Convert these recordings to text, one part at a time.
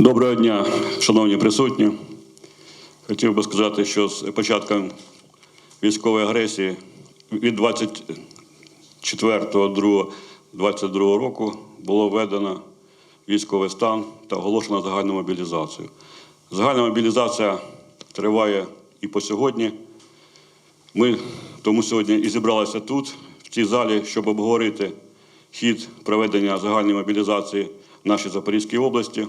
Доброго дня, шановні присутні. Хотів би сказати, що з початком військової агресії від 24.02.22 року було введено військовий стан та оголошено загальну мобілізацію. Загальна мобілізація триває і по сьогодні. Ми тому сьогодні і зібралися тут, в цій залі, щоб обговорити хід проведення загальної мобілізації в нашій Запорізькій області,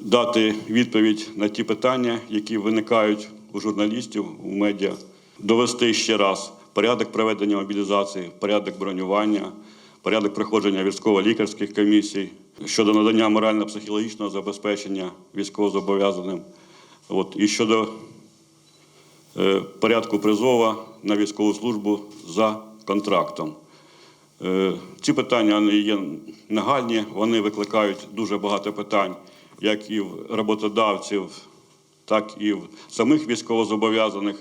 дати відповідь на ті питання, які виникають у журналістів, у медіа, довести ще раз порядок проведення мобілізації, порядок бронювання, порядок проходження військово-лікарських комісій щодо надання морально-психологічного забезпечення військовозобов'язаним. От, і щодо е, порядку призова на військову службу за контрактом. Е, Ці питання є нагальні, вони викликають дуже багато питань, як і в роботодавців, так і в самих військовозобов'язаних.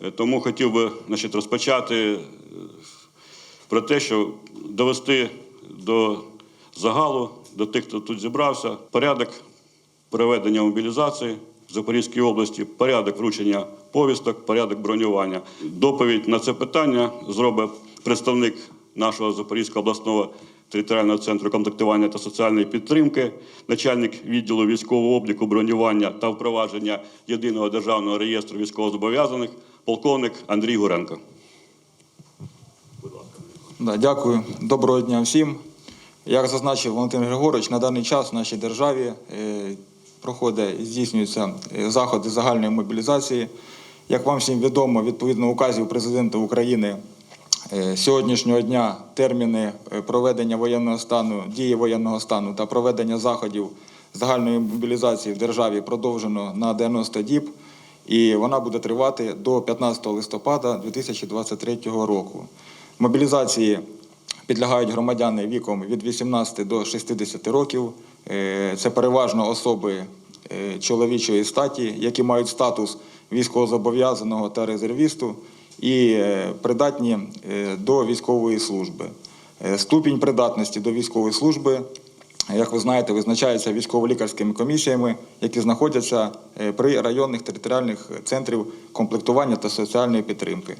Е, Тому хотів би значить, розпочати е, про те, що довести до загалу, до тих, хто тут зібрався, порядок проведення мобілізації в Запорізькій області, порядок вручення повісток, порядок бронювання. Доповідь на це питання зробить представник нашого Запорізького обласного територіального центру комплектування та соціальної підтримки, начальник відділу військового обліку, бронювання та впровадження єдиного державного реєстру військовозобов'язаних, полковник Андрій Гуренко. Да, дякую. Доброго дня всім. Як зазначив Валентин Григорович, на даний час в нашій державі е, проходить і здійснюються е, заходи загальної мобілізації. Як вам всім відомо, відповідно указів президента України сьогоднішнього дня терміни е, проведення воєнного стану, дії воєнного стану та проведення заходів загальної мобілізації в державі продовжено на 90 діб, і вона буде тривати до 15 листопада 2023 року. Мобілізації підлягають громадяни віком від 18 до 60 років. Е, Це переважно особи е, чоловічої статі, які мають статус військовозобов'язаного та резервісту і е, придатні е, до військової служби. Е, Ступінь придатності до військової служби, як ви знаєте, визначається військово-лікарськими комісіями, які знаходяться при районних територіальних центрів комплектування та соціальної підтримки.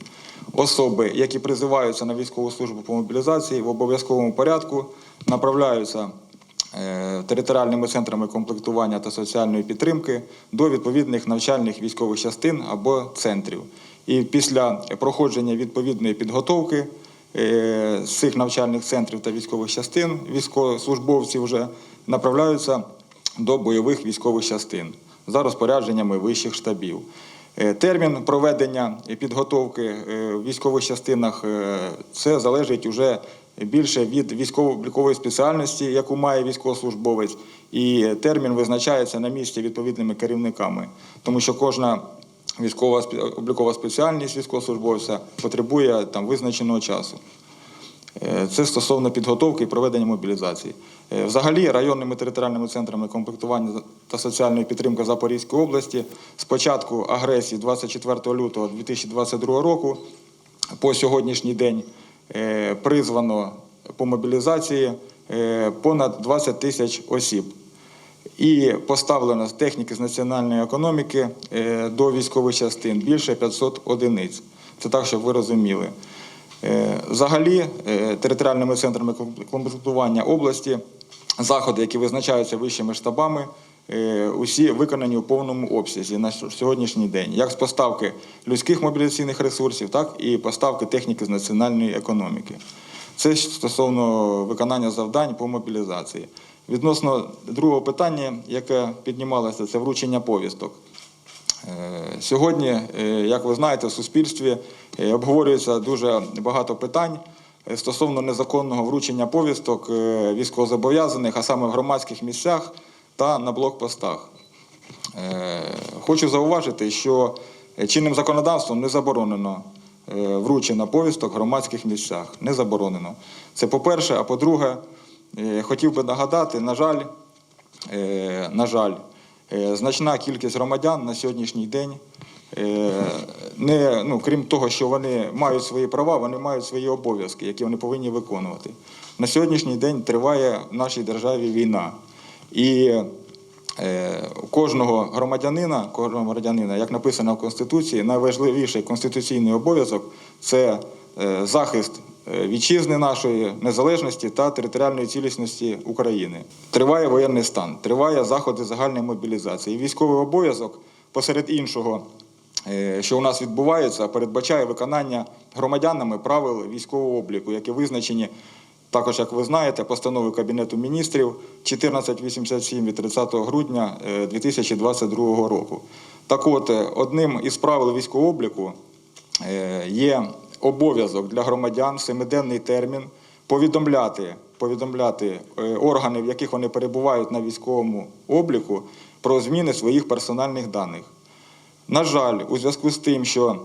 Особи, які призиваються на військову службу по мобілізації, в обов'язковому порядку направляються територіальними центрами комплектування та соціальної підтримки до відповідних навчальних військових частин або центрів. І після проходження відповідної підготовки е, з цих навчальних центрів та військових частин військовослужбовці вже направляються до бойових військових частин за розпорядженнями вищих штабів. Е, Термін проведення підготовки е, в військових частинах це залежить уже більше від військово-облікової спеціальності, яку має військовослужбовець, і термін визначається на місці відповідними керівниками, тому що кожна військова облікова спеціальність військовослужбовця потребує там визначеного часу. Е, Це стосовно підготовки і проведення мобілізації. Е, Взагалі, районними територіальними центрами комплектування та соціальної підтримки Запорізької області з початку агресії 24 лютого 2022 року по сьогоднішній день е, призвано по мобілізації понад 20 тисяч осіб. І поставлено техніки з національної економіки е, до військових частин більше 500 одиниць. Це так, щоб ви розуміли. Е, Взагалі, е, територіальними центрами комплектування області заходи, які визначаються вищими штабами, усі виконані у повному обсязі на сьогоднішній день, як з поставки людських мобілізаційних ресурсів, так і поставки техніки з національної економіки. Це стосовно виконання завдань по мобілізації. Відносно другого питання, яке піднімалося, це вручення повісток. Е, Сьогодні, е, як ви знаєте, в суспільстві е, обговорюється дуже багато питань стосовно незаконного вручення повісток військовозобов'язаних, а саме в громадських місцях та на блокпостах. Хочу зауважити, що чинним законодавством не заборонено вручення повісток в громадських місцях. Не заборонено. Це по-перше, а по-друге, хотів би нагадати, на жаль, е, на жаль, е, значна кількість громадян на сьогоднішній день. е, Не, ну, крім того, що вони мають свої права, вони мають свої обов'язки, які вони повинні виконувати. На сьогоднішній день триває в нашій державі війна. І е, кожного громадянина, кожного громадянина, як написано в Конституції, найважливіший конституційний обов'язок це е, захист е, вітчизни нашої незалежності та територіальної цілісності України. Триває воєнний стан, триває заходи загальної мобілізації. Військовий обов'язок, посеред іншого, е, що у нас відбувається, передбачає виконання громадянами правил військового обліку, які визначені також, як ви знаєте, постанови Кабінету міністрів 1487 від 30 грудня е, 2022 року. Так от, е, одним із правил військового обліку е, є обов'язок для громадян семиденний термін повідомляти, повідомляти е, органи, в яких вони перебувають на військовому обліку, про зміни своїх персональних даних. На жаль, у зв'язку з тим, що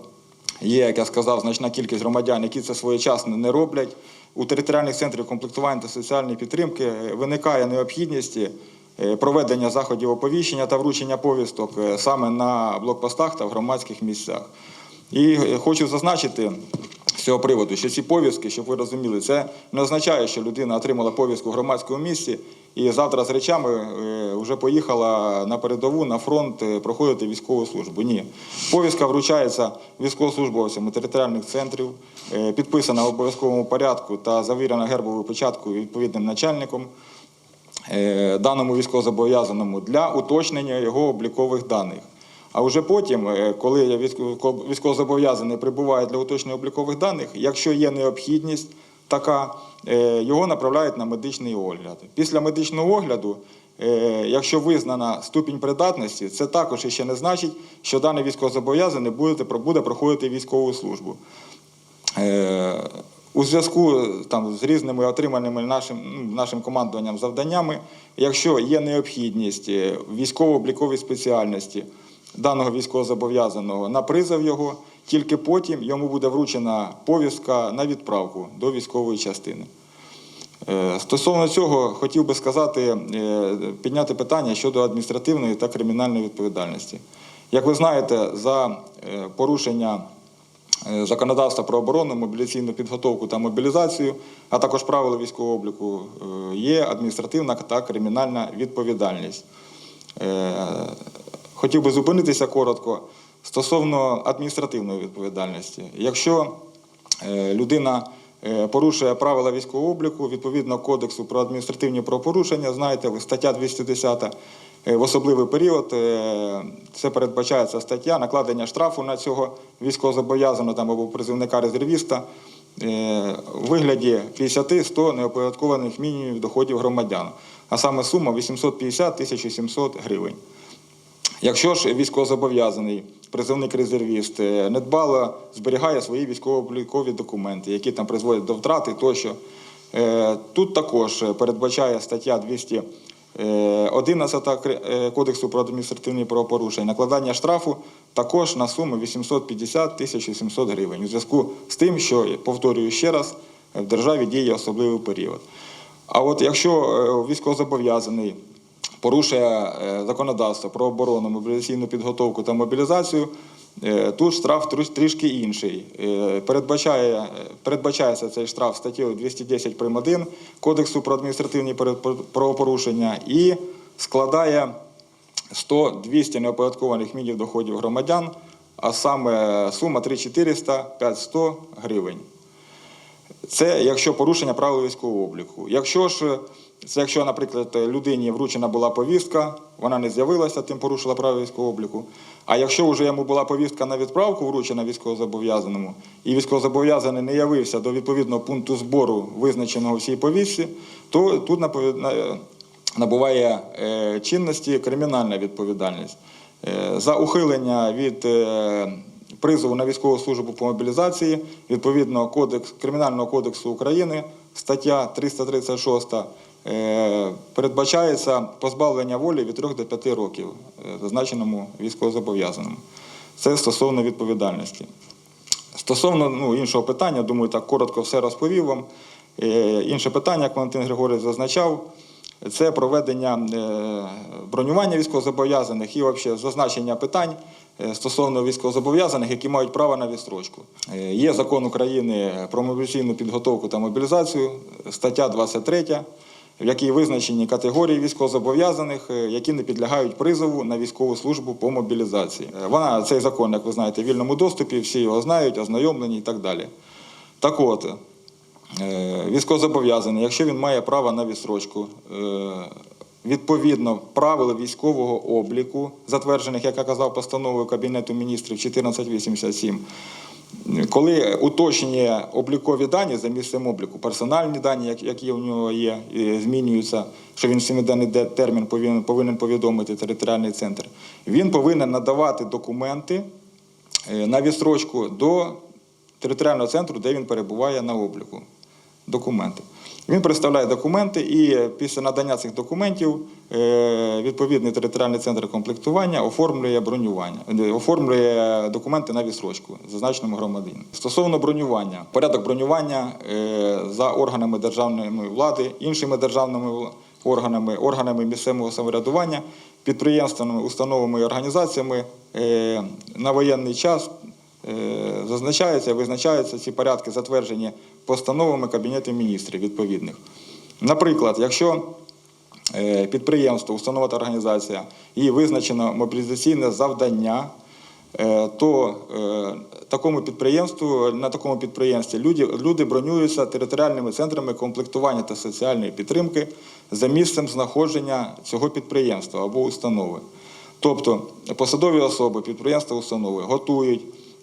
є, як я сказав, значна кількість громадян, які це своєчасно не роблять, у територіальних центрів комплектування та соціальної підтримки е, виникає необхідність е, проведення заходів оповіщення та вручення повісток саме на блокпостах та в громадських місцях. І е, хочу зазначити з цього приводу, що ці повістки, щоб ви розуміли, це не означає, що людина отримала повістку в громадському місці і завтра з речами е, вже поїхала на передову, на фронт е, проходити військову службу. Ні. Повістка вручається військовослужбовцями територіальних центрів, підписана в обов'язковому порядку та завірена гербовою печаткою відповідним начальником даному військовозобов'язаному для уточнення його облікових даних. А вже потім, е, коли військово- військовозобов'язаний прибуває для уточнення облікових даних, якщо є необхідність така, е, його направляють на медичний огляд. Після медичного огляду, е, якщо визнана ступінь придатності, це також ще не значить, що даний військовозобов'язаний буде, проходити військову службу. У зв'язку там, з різними отриманими нашим, ну, нашим командуванням завданнями, якщо є необхідність військово-обліковій спеціальності даного військовозобов'язаного на призов його, тільки потім йому буде вручена повістка на відправку до військової частини. Е, Стосовно цього хотів би сказати, е, підняти питання щодо адміністративної та кримінальної відповідальності. Як ви знаєте, за е, порушення законодавства про оборону, мобіляційну підготовку та мобілізацію, а також правила військового обліку, є адміністративна та кримінальна відповідальність. Хотів би зупинитися коротко стосовно адміністративної відповідальності. Якщо е, людина е, порушує правила військового обліку відповідно Кодексу про адміністративні правопорушення, знаєте, стаття 210 е, в особливий період це передбачається стаття накладення штрафу на цього військовозобов'язаного там або призивника резервіста у вигляді 50-100 неоподаткованих мінімумів доходів громадян, а саме сума 850-1700 гривень. Якщо ж військовозобов'язаний призовник резервіст е, недбало зберігає свої військово-облікові документи, які там призводять до втрати тощо, е, тут також передбачає стаття 211 е, Кодексу про адміністративні правопорушення накладання штрафу також на суму 850-1700 гривень у зв'язку з тим, що, повторюю ще раз, в державі діє особливий період. А от якщо військовозобов'язаний порушує е, законодавство про оборону, мобілізаційну підготовку та мобілізацію, е, тут штраф трішки інший. Е, Передбачає, передбачається цей штраф статтею 210 прим. 1 Кодексу про адміністративні правопорушення і складає 100-200 неоподаткованих мінів доходів громадян, а саме сума 3400-5100 гривень. Це якщо порушення правил військового обліку. Якщо ж це якщо, наприклад, людині вручена була повістка, вона не з'явилася, тим порушила правила військового обліку. А якщо вже йому була повістка на відправку вручена військовозобов'язаному, і військовозобов'язаний не явився до відповідного пункту збору, визначеного в цій повістці, то тут набуває е, чинності кримінальна відповідальність. Е, За ухилення від е, призову на військову службу по мобілізації відповідно кодекс Кримінального кодексу України, стаття 336, е, передбачається позбавлення волі від 3 до 5 років е, зазначеному військовозобов'язаному. Це стосовно відповідальності. Стосовно ну, іншого питання, думаю, так коротко все розповів вам. Е, інше питання, як Валентин Григорович зазначав, це проведення е, бронювання військовозобов'язаних і взагалі зазначення питань е, стосовно військовозобов'язаних, які мають право на відстрочку. Е, Є закон України про мобілізаційну підготовку та мобілізацію, стаття 23. В якій визначені категорії військовозобов'язаних, е, які не підлягають призову на військову службу по мобілізації. Е, Вона цей закон, як ви знаєте, в вільному доступі, всі його знають, ознайомлені і так далі. Так от, е, військовозобов'язаний, якщо він має право на відсрочку, відповідно правил військового обліку, затверджених, як я казав, постановою Кабінету міністрів 1487, коли уточнює облікові дані за місцем обліку, персональні дані, які у нього є, змінюються, що він в семиденний термін повинен, повідомити територіальний центр, він повинен надавати документи е, на відстрочку до територіального центру, де він перебуває на обліку. Документи. Він представляє документи, і після надання цих документів е, відповідний територіальний центр комплектування оформлює бронювання, е, оформлює документи на відсрочку зазначеному громадянину. Стосовно бронювання, порядок бронювання е, за органами державної влади, іншими державними органами, органами місцевого самоврядування, підприємствами, установами і організаціями на воєнний час зазначаються, визначаються ці порядки, затверджені постановами Кабінету міністрів відповідних. Наприклад, якщо е, підприємство, установа та організація, їй визначено мобілізаційне завдання, е, то е, такому підприємству, на такому підприємстві люди, люди бронюються територіальними центрами комплектування та соціальної підтримки за місцем знаходження цього підприємства або установи. Тобто посадові особи, підприємства, установи готують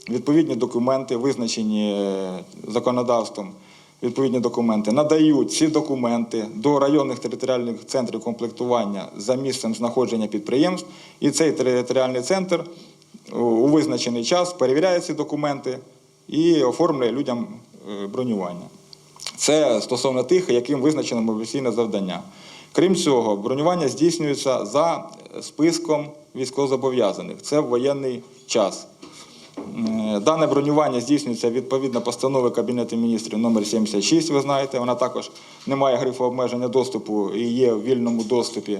відповідні документи, визначені е, законодавством, відповідні документи, надають ці документи до районних територіальних центрів комплектування за місцем знаходження підприємств, і цей територіальний центр у- визначений час перевіряє ці документи і оформлює людям е, бронювання. Це стосовно тих, яким визначено мобілізаційне завдання. Крім цього, бронювання здійснюється за списком військовозобов'язаних. Це воєнний час. Е, Дане бронювання здійснюється відповідно постанови Кабінету міністрів номер 76, ви знаєте. Вона також не має грифу обмеження доступу і є в вільному доступі.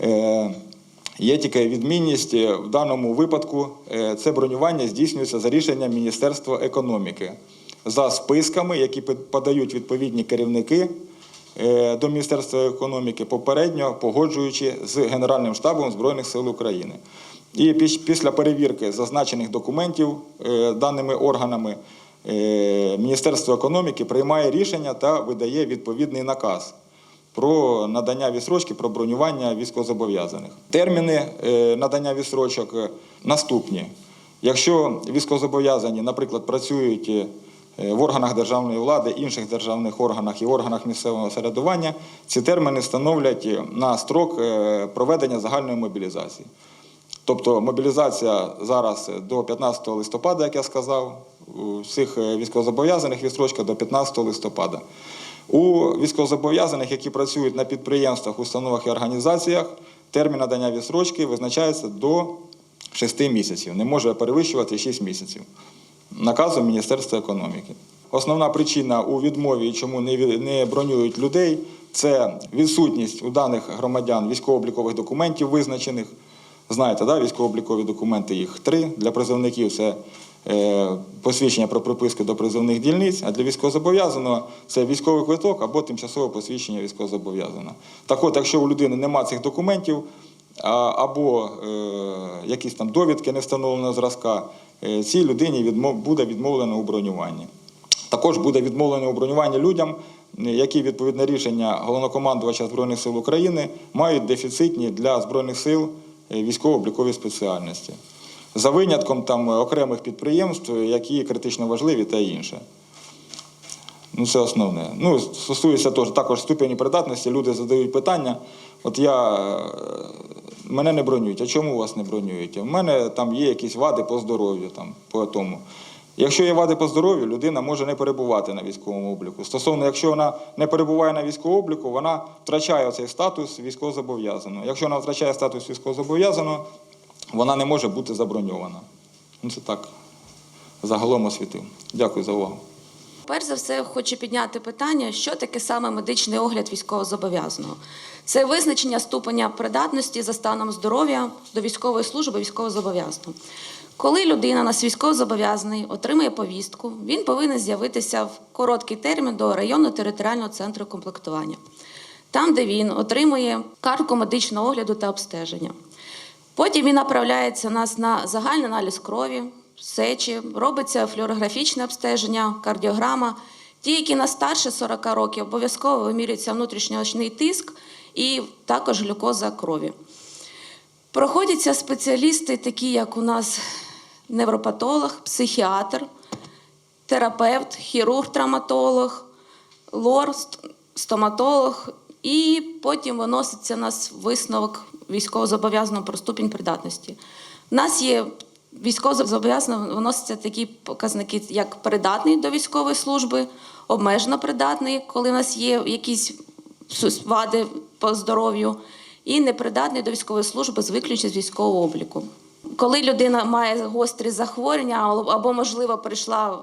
Е, Є тільки відмінність е, в даному випадку. Це бронювання здійснюється за рішенням Міністерства економіки за списками, які подають відповідні керівники до Міністерства економіки, попередньо погоджуючи з Генеральним штабом Збройних сил України. І піс- після перевірки зазначених документів е, даними органами е, Міністерство економіки приймає рішення та видає відповідний наказ про надання відсрочки, про бронювання військовозобов'язаних. Терміни е, надання відсрочок наступні. Якщо військовозобов'язані, наприклад, працюють в органах державної влади, інших державних органах і органах місцевого самоврядування, ці терміни становлять на строк проведення загальної мобілізації. Тобто мобілізація зараз до 15 листопада, як я сказав, у всіх е, військовозобов'язаних відстрочка до 15 листопада. У військовозобов'язаних, які працюють на підприємствах, установах і організаціях, термін надання відстрочки визначається до 6 місяців, не може перевищувати 6 місяців. Наказом Міністерства економіки. Основна причина у відмові, чому не бронюють людей, це відсутність у даних громадян військово-облікових документів визначених. Знаєте, да, військово-облікові документи їх три. Для призовників це е, посвідчення про приписку до призовних дільниць, а для військовозобов'язаного це військовий квиток або тимчасове посвідчення військовозобов'язаного. Так от, якщо у людини немає цих документів, а, або е, якісь там довідки не встановленого зразка, е, цій людині відмов, буде відмовлено у бронюванні. Також буде відмовлено у бронюванні людям, які відповідне рішення головнокомандувача Збройних сил України мають дефіцитні для Збройних сил е, військово-облікові спеціальності. За винятком там окремих підприємств, які критично важливі та інше. Ну, це основне. Ну, стосується теж також ступені придатності. Люди задають питання. От я е, мене не бронюють. А чому вас не бронюють? У мене там є якісь вади по здоров'ю, там по тому. Якщо є вади по здоров'ю, людина може не перебувати на військовому обліку. Стосовно, якщо вона не перебуває на військовому обліку, вона втрачає цей статус військовозобов'язаного. Якщо вона втрачає статус військовозобов'язаного, вона не може бути заброньована. Ну, це так загалом освітив. Дякую за увагу. Перш за все, хочу підняти питання, що таке саме медичний огляд військовозобов'язаного. Це визначення ступеня придатності за станом здоров'я до військової служби військовозобов'язаного. Коли людина нас військовозобов'язаний отримує повістку, він повинен з'явитися в короткий термін до районного територіального центру комплектування. там, де він отримує картку медичного огляду та обстеження. Потім він направляється нас на загальний аналіз крові, сечі, робиться флюорографічне обстеження, кардіограма. Ті, які на старше 40 років, обов'язково вимірюється внутрішньоочний тиск і також глюкоза крові. Проходяться спеціалісти, такі як у нас невропатолог, психіатр, терапевт, хірург, травматолог, лор, стоматолог, і потім виноситься нас висновок військовозобов'язаного про ступінь придатності. У нас є військовозобов'язано виносяться такі показники, як придатний до військової служби, обмежено придатний, коли у нас є якісь вади по здоров'ю, і непридатний до військової служби з виключенням з військового обліку. Коли людина має гострі захворювання або- можливо, прийшла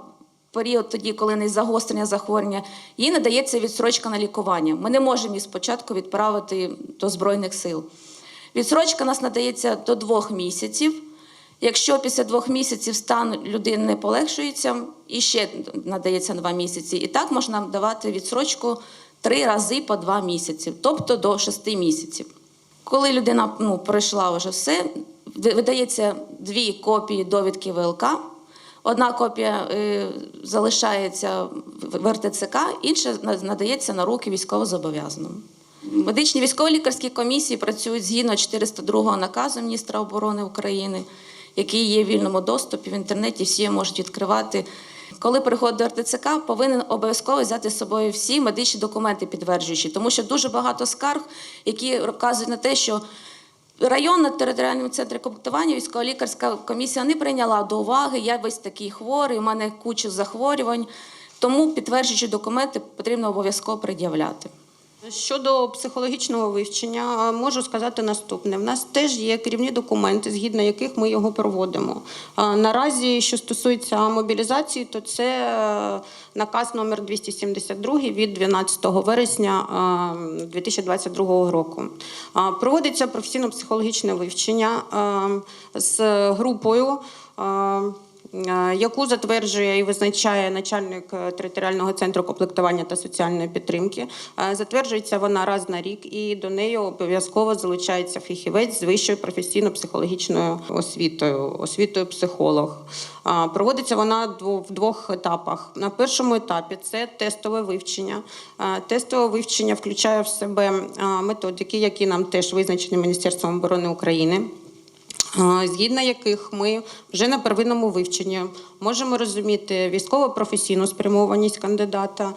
період тоді, коли не загострення захворювання, їй надається відсрочка на лікування. Ми не можемо її спочатку відправити до Збройних сил. Відсрочка нас надається до двох місяців. Якщо після двох місяців стан людини не полегшується, і ще надається два місяці. І так можна давати відсрочку три рази по два місяці, тобто до шести місяців. Коли людина ну, пройшла вже все, видається дві копії довідки ВЛК. Одна копія е, залишається в РТЦК, інша надається на руки військовозобов'язаному. Медичні військово-лікарські комісії працюють згідно 402 наказу міністра оборони України, який є в вільному доступі в інтернеті, всі можуть відкривати. Коли приходить до РТЦК, повинен обов'язково взяти з собою всі медичні документи підтверджуючі, тому що дуже багато скарг, які вказують на те, що Районна територіальному центрі комплектування військово-лікарська комісія не прийняла до уваги. Я весь такий хворий, у мене куча захворювань. Тому підтверджуючі документи потрібно обов'язково пред'являти. Щодо психологічного вивчення, можу сказати наступне: в нас теж є керівні документи, згідно яких ми його проводимо. Наразі, що стосується мобілізації, то це е, наказ номер 272 від 12 вересня е, 2022 року. Проводиться професійно-психологічне вивчення з групою. Е, яку затверджує і визначає начальник е, територіального центру комплектування та соціальної підтримки. Е, Затверджується вона раз на рік, і до неї обов'язково залучається фахівець з вищою професійно-психологічною освітою, освітою психолог. Проводиться вона в двох етапах. На першому етапі це тестове вивчення. Тестове вивчення включає в себе методики, які нам теж визначені Міністерством оборони України. Згідно яких ми вже на первинному вивченні можемо розуміти військово-професійну спрямованість кандидата,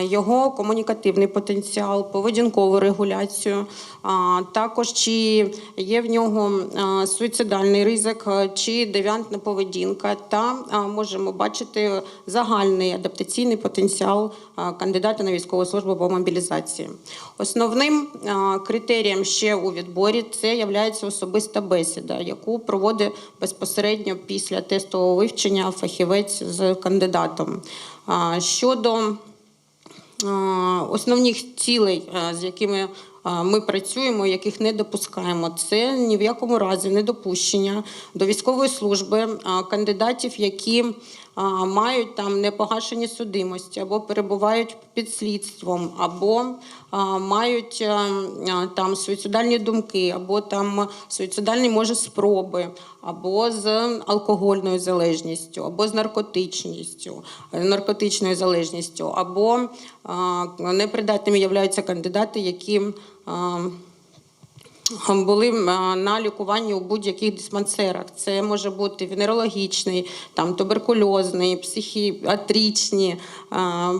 його комунікативний потенціал, поведінкову регуляцію, також чи є в нього суїцидальний ризик, чи девіантна поведінка, та можемо бачити загальний адаптаційний потенціал кандидата на військову службу по мобілізації. Основним критерієм ще у відборі це є особиста бесіда, яку проводить безпосередньо після тестового вивчення фахівець з кандидатом. Щодо основних цілей, з якими ми працюємо, яких не допускаємо, це ні в якому разі не допущення до військової служби кандидатів, які мають там непогашені судимості або перебувають під слідством, або мають там суїцидальні думки, або там суїцидальні може спроби, або з алкогольною залежністю, або з наркотичністю, наркотичною залежністю, або непридатними являються кандидати, які були на лікуванні у будь-яких диспансерах. Це може бути венерологічний, там туберкульозний, психіатричні,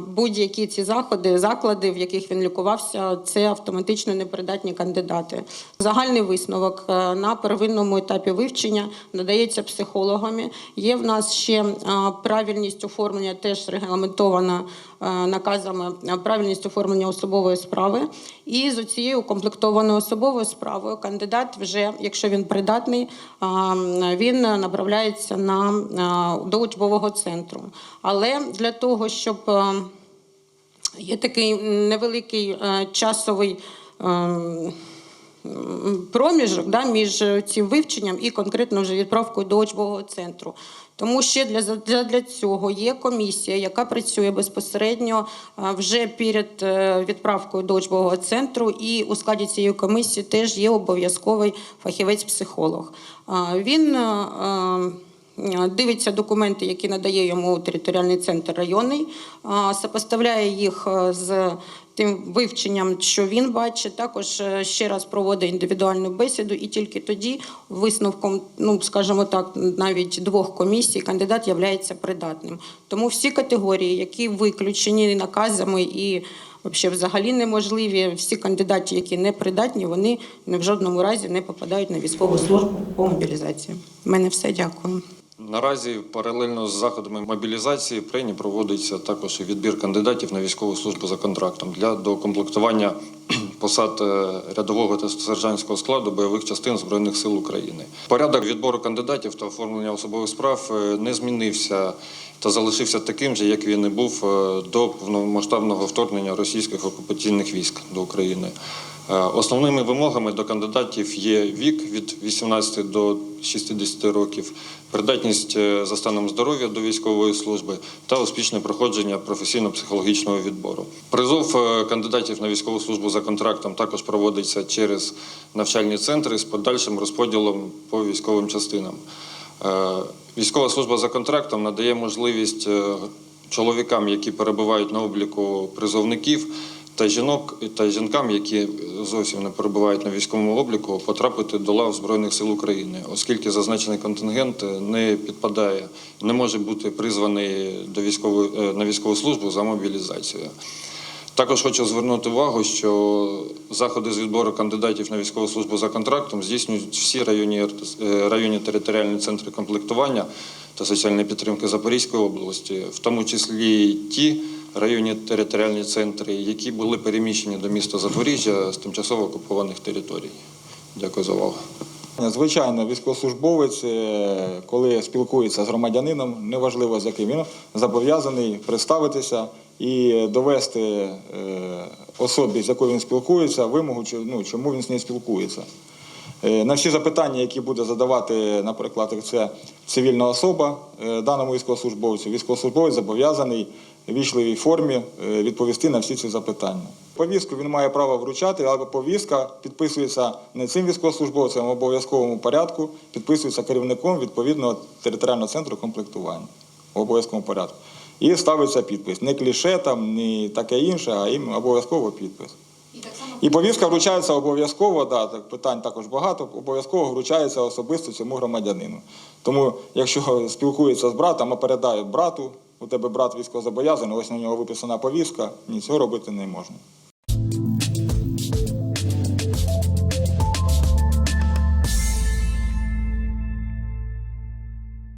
будь-які ці заходи, заклади, в яких він лікувався, це автоматично непридатні кандидати. Загальний висновок на первинному етапі вивчення надається психологами. Є в нас ще правильність оформлення, теж регламентована наказами а, правильність оформлення особової справи. І з цією укомплектованою особовою справою кандидат вже, якщо він придатний, він направляється на до учбового центру. Але для того, щоб є такий невеликий е, часовий. ем, Проміжок да, між цим вивченням і конкретно вже відправкою до учбового центру. Тому ще для, для, цього є комісія, яка працює безпосередньо вже перед е, відправкою до учбового центру, і у складі цієї комісії теж є обов'язковий фахівець-психолог. Він е, е, дивиться документи, які надає йому територіальний центр районний, сопоставляє їх е, з тим вивченням, що він бачить, також е, ще раз проводить індивідуальну бесіду, і тільки тоді висновком, ну скажімо так, навіть двох комісій кандидат являється придатним. Тому всі категорії, які виключені наказами і Взагалі, неможливі. Всі кандидати, які не придатні, вони ні в жодному разі не попадають на військову службу по мобілізації. У мене все дякую. Наразі паралельно з заходами мобілізації в проводиться також відбір кандидатів на військову службу за контрактом для докомплектування посад е, рядового та сержантського складу бойових частин Збройних сил України. Порядок відбору кандидатів та оформлення особових справ е, не змінився та залишився таким же, як він і був е, до повномасштабного вторгнення російських окупаційних військ до України. Е, Основними вимогами до кандидатів є вік від 18 до 60 років, придатність е, за станом здоров'я до військової служби та успішне проходження професійно-психологічного відбору. Призов е, кандидатів на військову службу за контрактом також проводиться через навчальні центри з подальшим розподілом по військовим частинам. Військова служба за контрактом надає можливість чоловікам, які перебувають на обліку призовників, та жінок та жінкам, які зовсім не перебувають на військовому обліку, потрапити до лав Збройних сил України, оскільки зазначений контингент не підпадає, не може бути призваний до військової е, на військову службу за мобілізацією. Також хочу звернути увагу, що заходи з відбору кандидатів на військову службу за контрактом здійснюють всі районні, е, районні територіальні центри комплектування та соціальної підтримки Запорізької області, в тому числі ті районні територіальні центри, які були переміщені до міста Запоріжжя з тимчасово окупованих територій. Дякую за увагу. Звичайно, військовослужбовець, е, коли спілкується з громадянином, неважливо з яким він зобов'язаний представитися і довести е, особі, з якою він спілкується, вимогу, ну, чому він з нею спілкується. Е, На всі запитання, які буде задавати, наприклад, це цивільна особа е, даному військовослужбовцю, військовослужбовець зобов'язаний в вічливій формі е, відповісти на всі ці запитання. Повістку він має право вручати, але повістка підписується не цим військовослужбовцем, а в обов'язковому порядку, підписується керівником відповідного територіального центру комплектування в обов'язковому порядку. І ставиться підпис. Не кліше, там, не таке інше, а їм обов'язково підпис. І повістка вручається обов'язково, да, так, питань також багато, обов'язково вручається особисто цьому громадянину. Тому, якщо спілкується з братом, а передає брату, у тебе брат військовозобов'язаний, ось на нього виписана повістка, ні, цього робити не можна.